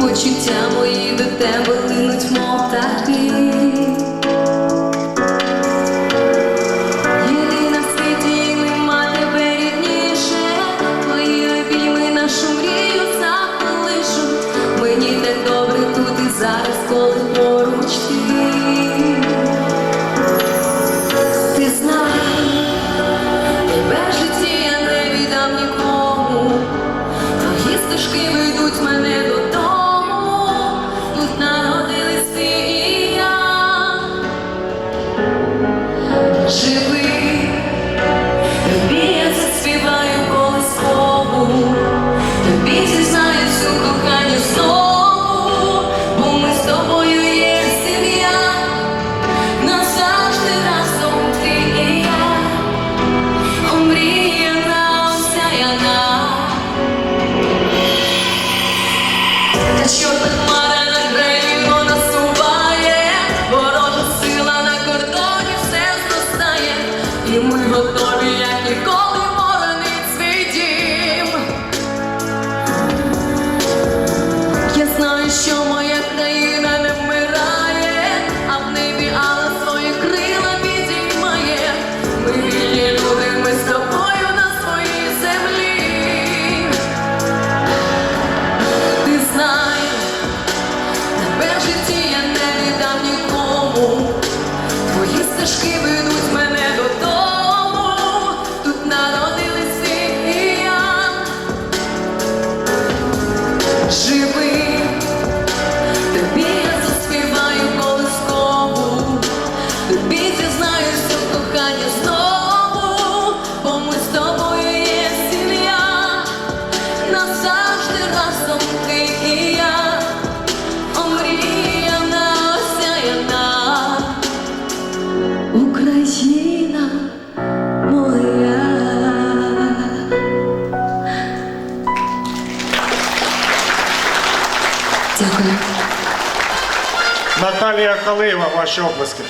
почуття мої до тебе линуть, мов птахи Єдина в світі нема тебе рідніше, твої обійми нашу мрію захолишуть. Мені так добре тут і зараз, коли. І ми готові, як ніколи. знову, бо сім'я, назавжди разом ти і я, омріяна, осяяна Україна моя. Наталія Калива, ваші обласки.